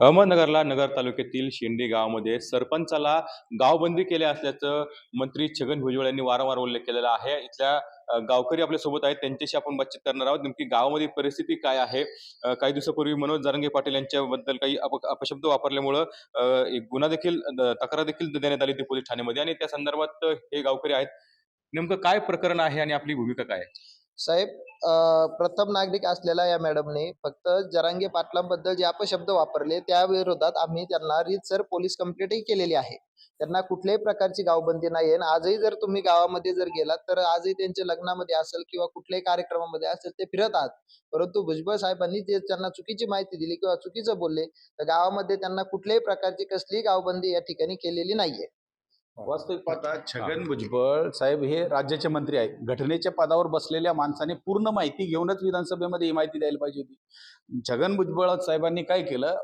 अहमदनगरला नगर तालुक्यातील शेंडी गावामध्ये सरपंचाला गावबंदी केल्या असल्याचं मंत्री छगन भुजबळ यांनी वारंवार उल्लेख केलेला आहे. इथल्या गावकरी आपल्यासोबत आहेत. त्यांच्याशी आपण बातचीत करणार आहोत. नेमकी गावामध्ये परिस्थिती काय आहे? काही दिवसापूर्वी मनोज जरंगे पाटील यांच्याबद्दल काही अप अपशब्द वापरल्यामुळं एक गुन्हा देखील तक्रार देखील देण्यात आली होती पोलीस ठाण्यामध्ये आणि त्या संदर्भात हे गावकरी आहेत. नेमकं काय प्रकरण आहे आणि आपली भूमिका काय आहे? साहेब प्रथम नागरिक असलेल्या या मॅडमने फक्त जरांगे पाटलांबद्दल जे अपशब्द वापरले त्या विरोधात आम्ही त्यांना रीतसर पोलीस कंप्लेंटही केलेली आहे. त्यांना कुठल्याही प्रकारची गावबंदी नाही आहे. आणि आजही जर तुम्ही गावामध्ये जर गेलात तर आजही त्यांच्या लग्नामध्ये असेल किंवा कुठल्याही कार्यक्रमामध्ये असेल ते फिरत आहात. परंतु भुजबळ साहेबांनी जे त्यांना चुकीची माहिती दिली किंवा चुकीचं बोलले तर गावामध्ये त्यांना कुठल्याही प्रकारची कसलीही गावबंदी या ठिकाणी केलेली नाहीये. वास्तविक पाहता छगन भुजबळ साहेब हे राज्याचे मंत्री आहेत. घटनेच्या पदावर बसलेल्या माणसाने पूर्ण माहिती घेऊनच विधानसभेमध्ये ही माहिती द्यायला पाहिजे होती. छगन भुजबळ साहेबांनी काय केलं?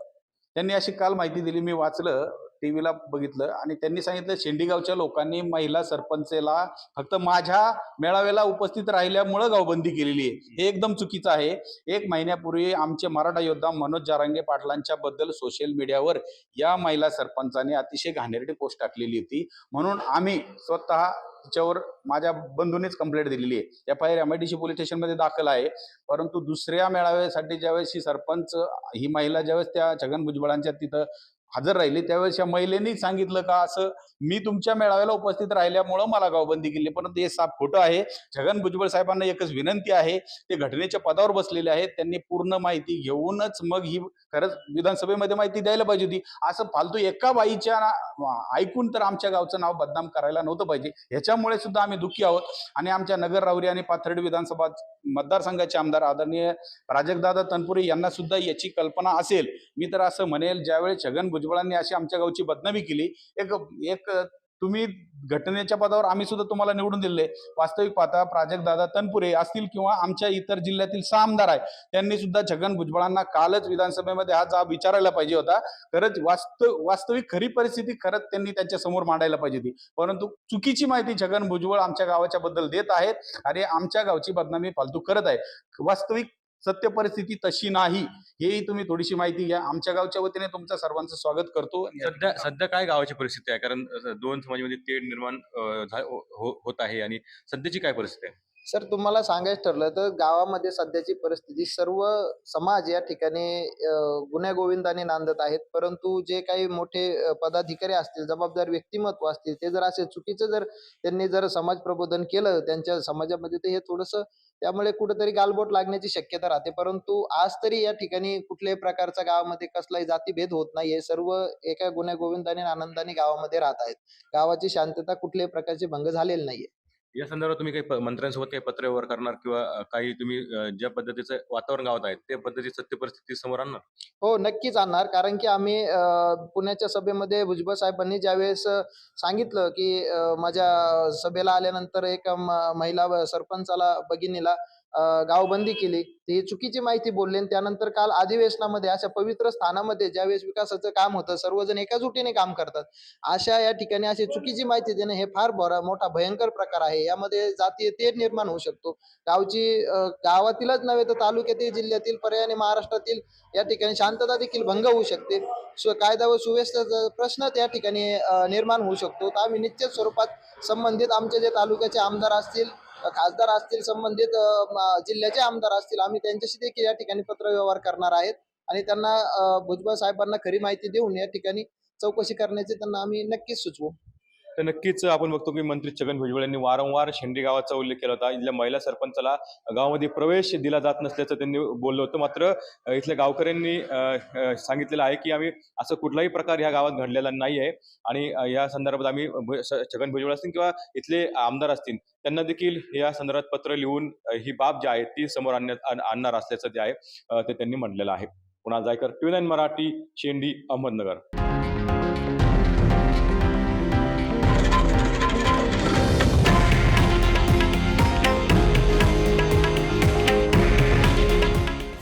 त्यांनी अशी काल माहिती दिली. मी वाचलं. टीव्हीला बघितलं आणि त्यांनी सांगितलं शेंडीगावच्या लोकांनी महिला सरपंचला फक्त माझ्या मेळाव्याला उपस्थित राहिल्यामुळं गावबंदी केलेली आहे. हे एकदम चुकीचं आहे. एक महिन्यापूर्वी आमचे मराठा योद्धा मनोज जारांगे पाटलांच्या बद्दल सोशल मीडियावर या महिला सरपंचाने अतिशय घाणेरडी पोस्ट टाकलेली होती. म्हणून आम्ही स्वतः तिच्यावर माझ्या बंधूनेच कंप्लेंट दिलेली आहे. F I R M I D C police स्टेशनमध्ये दाखल आहे. परंतु दुसऱ्या मेळाव्यासाठी ज्यावेळेस ही सरपंच ही महिला ज्यावेळेस त्या छगन भुजबळांच्या तिथं हजर राहिले. त्यावेळेस या महिलेनी सांगितलं का असं मी तुमच्या मेळाव्याला उपस्थित राहिल्यामुळं मला गावबंदी केली. परंतु हे साफ खोटं आहे. छगन भुजबळ साहेबांना एकच विनंती आहे. ते घटनेच्या पदावर बसलेले आहेत. त्यांनी पूर्ण माहिती घेऊनच मग ही खरंच विधानसभेमध्ये माहिती द्यायला पाहिजे होती. असं फालतू एका बाईच्या ना- ऐकून तर आमच्या गावचं नाव बदनाम करायला नव्हतं पाहिजे. ह्याच्यामुळे सुद्धा आम्ही दुःखी आहोत. आणि आमच्या नगर रावरी आणि पाथर्डी विधानसभा मतदारसंघाचे आमदार आदरणीय प्राजक्तदादा तनपुरे यांना सुद्धा याची कल्पना असेल. मी तर असं म्हणेल ज्यावेळी छगन भुजबळांनी अशी आमच्या गावची बदनामी केली एक एक तुम्ही घटनेच्या पदावर आम्ही सुद्धा तुम्हाला निवडून दिले वास्तविक पाहता प्राजक्तदादा तनपुरे असतील किंवा आमच्या इतर जिल्ह्यातील सहा आमदार आहे त्यांनी सुद्धा छगन भुजबळांना कालच विधानसभेमध्ये हा जाब विचारायला पाहिजे होता. खरंच वास्तव वास्तविक खरी परिस्थिती खरंच त्यांनी त्यांच्यासमोर मांडायला पाहिजे होती. परंतु चुकीची माहिती छगन भुजबळ आमच्या गावाच्या बद्दल देत आहेत. आणि आमच्या गावची बदनामी फालतू करत आहे. वास्तविक सत्य परिस्थिती तशी नाही हेही तुम्ही थोडीशी माहिती घ्या. आमच्या गावच्या वतीने तुमचं सर्वांचं स्वागत करतो. सध्या सध्या काय गावाची परिस्थिती आहे? कारण दोन समाजामध्ये तेढ निर्माण हो- हो- होत आहे आणि सध्याची काय परिस्थिती आहे? सर तुम्हाला सांगायचं ठरलं तर गावामध्ये सध्याची परिस्थिती सर्व समाज या ठिकाणी अं, गुण्यागोविंदाने नांदत आहेत. परंतु जे काही मोठे पदाधिकारी असतील जबाबदार व्यक्तिमत्व असतील ते जर असे चुकीचं जर त्यांनी जर समाज प्रबोधन केलं त्यांच्या समाजामध्ये तर हे थोडंसं त्यामुळे कुठेतरी गालबोट लागण्याची शक्यता राहते. परंतु आज तरी या ठिकाणी कुठल्याही प्रकारचा गावामध्ये कसलाही जातीभेद होत नाहीये सर्व एका गुण्यागोविंदाने आणि आनंदाने गावामध्ये राहत आहेत. गावाची शांतता कुठल्याही प्रकारचे भंग झालेली नाहीये. या संदर्भात तुम्ही काही प- मंत्र्यांसोबत काही पत्र व्यवहार करणार किंवा अ, काही तुम्ही अ, ज्या पद्धतीचं वातावरण गावात आहे त्या पद्धतीची सत्य परिस्थिती समोर आणणार? हो नक्कीच आणणार. कारण की आम्ही पुण्याच्या सभेमध्ये भुजबळ साहेबांनी ज्यावेळेस सांगितलं की माझ्या सभेला आल्यानंतर एक महिला व सरपंचाला भगिनीला गावबंदी केली. ती चुकीची माहिती बोलले आणि त्यानंतर काल अधिवेशनामध्ये अशा पवित्र स्थानामध्ये ज्यावेळेस विकासाचं काम होतं सर्वजण एकाजुटीने काम करतात. अशा या ठिकाणी अशी चुकीची माहिती देणं हे फार बरा मोठा भयंकर प्रकार आहे. यामध्ये जातीय तेढ निर्माण होऊ शकतो. गावची गावातीलच नव्हे तर तालुक्यातील जिल्ह्यातील पर्यायाने महाराष्ट्रातील या ठिकाणी शांतता देखील भंग होऊ शकते. कायदा व सुव्यवस्थेचा प्रश्न त्या ठिकाणी निर्माण होऊ शकतो. तर आम्ही निश्चित स्वरूपात संबंधित आमचे जे तालुक्याचे आमदार असतील खासदार असतील संबंधित जिल्ह्याचे आमदार असतील आम्ही त्यांच्याशी देखील या ठिकाणी पत्रव्यवहार करणार आहेत. आणि त्यांना भुजबळ साहेबांना खरी माहिती देऊन या ठिकाणी चौकशी करण्याचे त्यांना आम्ही नक्कीच सुचवू. तर नक्कीच आपण बघतो की मंत्री छगन भुजबळ यांनी वारंवार शेंडी गावाचा उल्लेख केला होता. इथल्या महिला सरपंचाला गावामध्ये प्रवेश दिला जात नसल्याचं त्यांनी बोललं होतं. मात्र इथल्या गावकऱ्यांनी सांगितलेलं आहे की आम्ही असं कुठलाही प्रकार या गावात घडलेला नाही आहे आणि या संदर्भात आम्ही छगन भुजबळ असतील किंवा इथले आमदार असतील त्यांना देखील या संदर्भात पत्र लिहून ही बाब जी आहे ती समोर आणण्यात आणणार असल्याचं जे आहे ते त्यांनी म्हटलेलं आहे. कुणाल जायकर टी मराठी शेंडी अहमदनगर.